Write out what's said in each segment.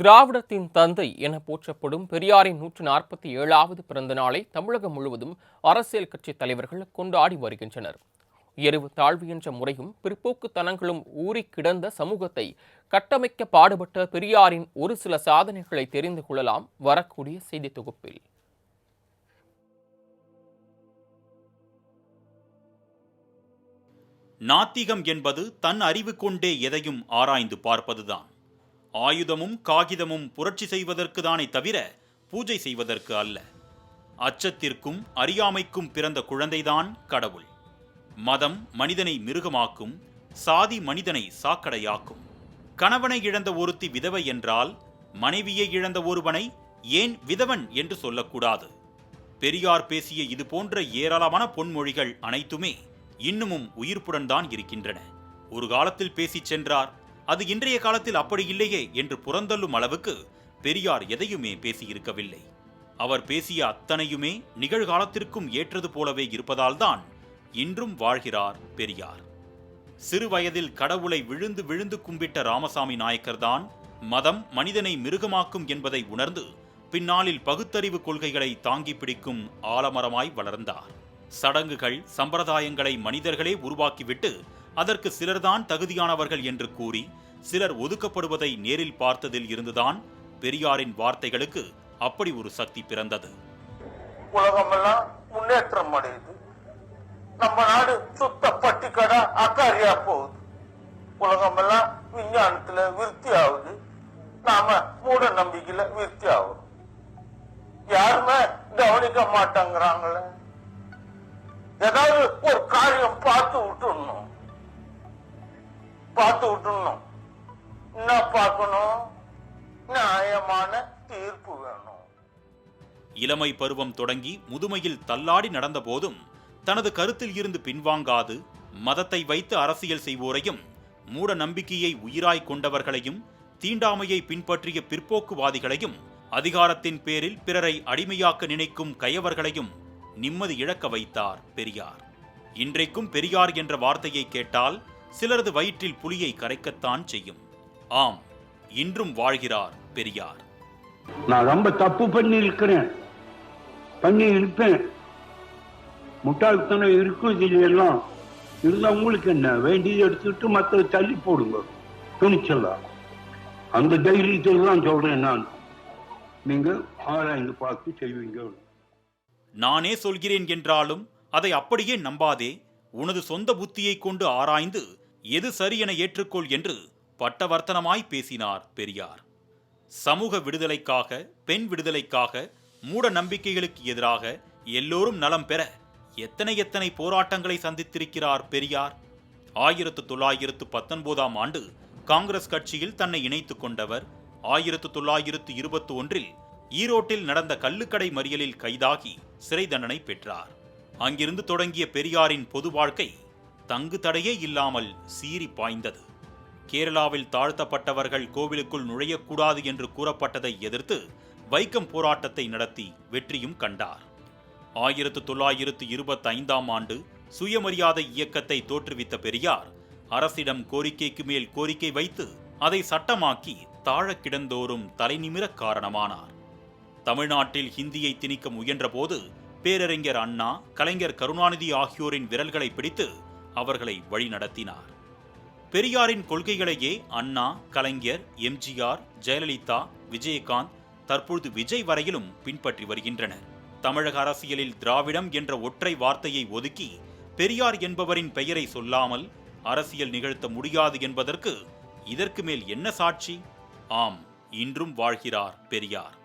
திராவிடத்தின் தந்தை என போற்றப்படும் பெரியாரின் நூற்று நாற்பத்தி ஏழாவது பிறந்த நாளை தமிழகம் முழுவதும் அரசியல் கட்சி தலைவர்கள் கொண்டாடி வருகின்றனர். எருவு தாழ்வு என்ற முறையும் பிற்போக்குத்தனங்களும் ஊறி கிடந்த சமூகத்தை கட்டமைக்க பாடுபட்ட பெரியாரின் ஒரு சில சாதனைகளை தெரிந்து கொள்ளலாம் வரக்கூடிய செய்தி தொகுப்பில். நாத்திகம் என்பது தன் அறிவு கொண்டே எதையும் ஆராய்ந்து பார்ப்பதுதான். ஆயுதமும் காகிதமும் புரட்சி செய்வதற்கு தானே தவிர பூஜை செய்வதற்கு அல்ல. அச்சத்திற்கும் அறியாமைக்கும் பிறந்த குழந்தைதான் கடவுள். மதம் மனிதனை மிருகமாக்கும் சாதி மனிதனை சாக்கடையாக்கும். கணவனை இழந்த ஒருத்தி விதவை என்றால் மனைவியை இழந்த ஒருவனை ஏன் விதவன் என்று சொல்லக்கூடாது. பெரியார் பேசிய இது போன்ற ஏராளமான பொன்மொழிகள் அனைத்துமே இன்னமும் உயிர்ப்புடன் தான் இருக்கின்றன. ஒரு காலத்தில் பேசிச் சென்றார் அது இன்றைய காலத்தில் அப்படி இல்லையே என்று புறந்தள்ளும் அளவுக்கு பெரியார் எதையுமே பேசியிருக்கவில்லை. அவர் பேசிய அத்தனையுமே நிகழ்காலத்திற்கும் ஏற்றது போலவே இருப்பதால்தான் இன்றும் வாழ்கிறார் பெரியார். சிறு வயதில் கடவுளை விழுந்து விழுந்து கும்பிட்ட ராமசாமி நாயக்கர்தான் மதம் மனிதனை மிருகமாக்கும் என்பதை உணர்ந்து பின்னாளில் பகுத்தறிவு கொள்கைகளை தாங்கி பிடிக்கும் ஆலமரமாய் வளர்ந்தார். சடங்குகள் சம்பிரதாயங்களை மனிதர்களே உருவாக்கிவிட்டு அதற்கு சிலர்தான் தகுதியானவர்கள் என்று கூறி சிலர் ஒதுக்கப்படுவதை நேரில் பார்த்ததில் இருந்துதான் பெரியாரின் வார்த்தைகளுக்கு அப்படி ஒரு சக்தி பிறந்தது. உலகமெல்லாம் முன்னேற்றம் அடையுது. நம்ம நாடு சுத்த பட்டிக்கடா அக்காரியா போகுது. உலகமெல்லாம் விஞ்ஞானத்துல விருத்தி ஆகுது. நாம மூட நம்பிக்கையில விருத்தி ஆகும் யாருமே கவனிக்க மாட்டாங்கிறாங்களே. ஏதாவது ஒரு காரியம் பார்த்து விட்டுடணும். பார்த்து விட்டுடணும். என்ன பார்க்கணும். நியாயமான தீர்ப்பு வேணும். இளமை பருவம் தொடங்கி முதுமையில் தள்ளாடி நடந்த போதும் தனது கருத்தில் இருந்து பின்வாங்காது மதத்தை வைத்து அரசியல் செய்வோரையும் மூட நம்பிக்கையை உயிராய் கொண்டவர்களையும் தீண்டாமையை பின்பற்றிய பிற்போக்குவாதிகளையும் அதிகாரத்தின் பேரில் பிறரை அடிமையாக்க நினைக்கும் கயவர்களையும் நிம்மதி இழக்க வைத்தார் பெரியார். இன்றைக்கும் பெரியார் என்ற வார்த்தையை கேட்டால் சிலரது வயிற்றில் புலியை கரைக்கத்தான் செய்யும். ஆம் இன்றும் வாழ்கிறார் பெரியார். நான் ரொம்ப தப்பு பண்ணி இருக்கிறேன். பண்ணி இருப்பேன். முட்டாள்தனம் இருக்கும் இதுல எல்லாம் இருந்தா உங்களுக்கு என்ன? வேண்டியது எடுத்துக்கிட்டு மற்ற தள்ளி போடுங்க. துணிச்சலா. அந்த தைரியத்தில் தான் சொல்றேன் நான். நீங்க ஆராய்ந்து பார்த்து செய்வீங்க நானே சொல்கிறேன் என்றாலும் அதை அப்படியே நம்பாதே. உனது சொந்த புத்தியை கொண்டு ஆராய்ந்து எது சரி என ஏற்றுக்கொள் என்று பட்டவர்த்தனமாய் பேசினார் பெரியார். சமூக விடுதலைக்காக பெண் விடுதலைக்காக மூட நம்பிக்கைகளுக்கு எதிராக எல்லோரும் நலம் பெற எத்தனை எத்தனை போராட்டங்களை சந்தித்திருக்கிறார் பெரியார். ஆயிரத்து தொள்ளாயிரத்து பத்தொன்பதாம் ஆண்டு காங்கிரஸ் கட்சியில் தன்னை இணைத்து கொண்டவர். ஆயிரத்து தொள்ளாயிரத்து இருபத்தி ஒன்றில் ஈரோட்டில் நடந்த கள்ளுக்கடை மறியலில் கைதாகி சிறை தண்டனை பெற்றார். அங்கிருந்து தொடங்கிய பெரியாரின் பொது வாழ்க்கை தங்கு தடையே இல்லாமல் சீறி பாய்ந்தது. கேரளாவில் தாழ்த்தப்பட்டவர்கள் கோவிலுக்குள் நுழையக்கூடாது என்று கூறப்பட்டதை எதிர்த்து வைக்கம் போராட்டத்தை நடத்தி வெற்றியும் கண்டார். ஆயிரத்து தொள்ளாயிரத்து இருபத்தைந்தாம் ஆண்டு சுயமரியாதை இயக்கத்தை தோற்றுவித்த பெரியார் அரசிடம் கோரிக்கைக்கு மேல் கோரிக்கை வைத்து அதை சட்டமாக்கி தாழக்கிடந்தோறும் கிடந்தோறும் தலைநிமிர காரணமானார். தமிழ்நாட்டில் ஹிந்தியை திணிக்க முயன்றபோது பேரறிஞர் அண்ணா கலைஞர் கருணாநிதி ஆகியோரின் விரல்களை பிடித்து அவர்களை வழிநடத்தினார். பெரியாரின் கொள்கைகளையே அண்ணா கலைஞர் எம்ஜிஆர் ஜெயலலிதா விஜயகாந்த் தற்பொழுது விஜய் வரையிலும் பின்பற்றி வருகின்றனர். தமிழக அரசியலில் திராவிடம் என்ற ஒற்றை வார்த்தையை ஒதுக்கி பெரியார் என்பவரின் பெயரை சொல்லாமல் அரசியல் நிகழ்த்த முடியாது என்பதற்கு இதற்கு மேல் என்ன சாட்சி? ஆம் இன்றும் வாழ்கிறார் பெரியார்.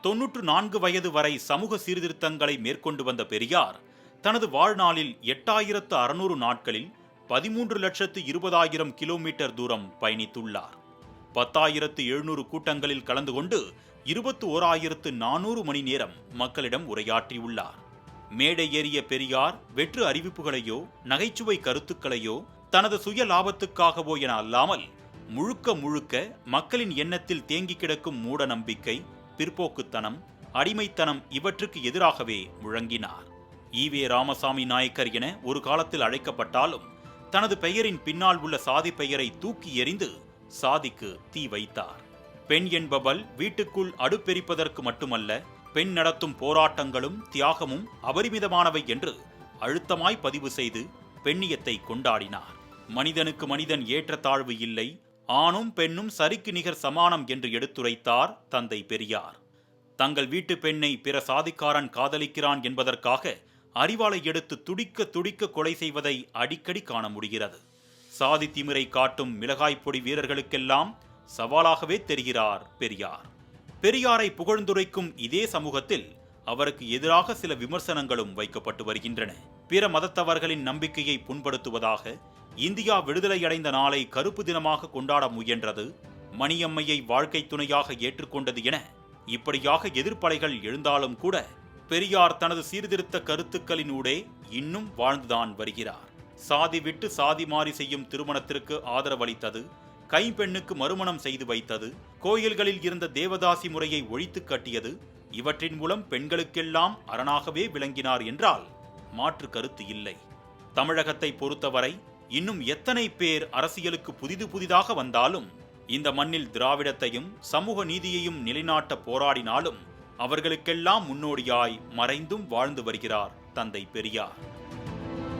தொன்னூற்று நான்கு வயது வரை சமூக சீர்திருத்தங்களை மேற்கொண்டு வந்த பெரியார் தனது வாழ்நாளில் எட்டாயிரத்து அறுநூறு நாட்களில் பதிமூன்று லட்சத்து இருபதாயிரம் கிலோமீட்டர் தூரம் பயணித்துள்ளார். பத்தாயிரத்து எழுநூறு கூட்டங்களில் கலந்து கொண்டு இருபத்து ஓராயிரத்து நானூறு மணி நேரம் மக்களிடம் உரையாற்றியுள்ளார். மேடை ஏறிய பெரியார் வெற்று அறிவிப்புகளையோ நகைச்சுவை கருத்துக்களையோ தனது சுய லாபத்துக்காகவோ என அல்லாமல் முழுக்க முழுக்க மக்களின் எண்ணத்தில் தேங்கி கிடக்கும் மூட நம்பிக்கை பிற்போக்குத்தனம் அடிமைத்தனம் இவற்றுக்கு எதிராகவே முழங்கினார். ஈவே ராமசாமி நாயக்கர் என ஒரு காலத்தில் அழைக்கப்பட்டாலும் தனது பெயரின் பின்னால் உள்ள சாதி பெயரை தூக்கி எறிந்து சாதிக்கு தீ வைத்தார். பெண் என்பவள் வீட்டுக்குள் அடுப்பெரிப்பதற்கு மட்டுமல்ல பெண் நடத்தும் போராட்டங்களும் தியாகமும் அபரிமிதமானவை என்று அழுத்தமாய் பதிவு செய்து பெண்ணியத்தை கொண்டாடினார். மனிதனுக்கு மனிதன் ஏற்றத்தாழ்வு இல்லை ஆணும் பெண்ணும் சரிக்கு நிகர் சமானம் என்று எடுத்துரைத்தார் தந்தை பெரியார். தங்கள் வீட்டு பெண்ணை பிற சாதிக்காரன் காதலிக்கிறான் என்பதற்காக அறிவாளை எடுத்து துடிக்க துடிக்க கொலை செய்வதை அடிக்கடி காண முடிகிறது. சாதி திமிரை காட்டும் மிளகாய் பொடி வீரர்களுக்கெல்லாம் சவாலாகவே தெரிகிறார் பெரியார். பெரியாரை புகழ்ந்துரைக்கும் இதே சமூகத்தில் அவருக்கு எதிராக சில விமர்சனங்களும் வைக்கப்பட்டு வருகின்றன. பிற மதத்தவர்களின் நம்பிக்கையை புண்படுத்துவதாக இந்தியா விடுதலையடைந்த நாளை கருப்பு தினமாக கொண்டாட முயன்றது மணியம்மையை வாழ்க்கை துணையாக ஏற்றுக்கொண்டது என இப்படியாக எதிர்ப்பலைகள் எழுந்தாலும் கூட பெரியார் தனது சீர்திருத்த கருத்துக்களினூடே இன்னும் வாழ்ந்துதான் வருகிறார். சாதி விட்டு சாதி மாறி செய்யும் திருமணத்திற்கு ஆதரவளித்தது கைம்பெண்ணுக்கு மறுமணம் செய்து வைத்தது கோயில்களில் இருந்த தேவதாசி முறையை ஒழித்து கட்டியது இவற்றின் மூலம் பெண்களுக்கெல்லாம் அரணாகவே விளங்கினார் என்றால் மாற்று கருத்து இல்லை. தமிழகத்தை பொறுத்தவரை இன்னும் எத்தனை பேர் அரசியலுக்கு புதிது புதிதாக வந்தாலும் இந்த மண்ணில் திராவிடத்தையும் சமூக நீதியையும் நிலைநாட்ட போராடினாலும் அவர்களுக்கெல்லாம் முன்னோடியாய் மறைந்தும் வாழ்ந்து வருகிறார் தந்தை பெரியார்.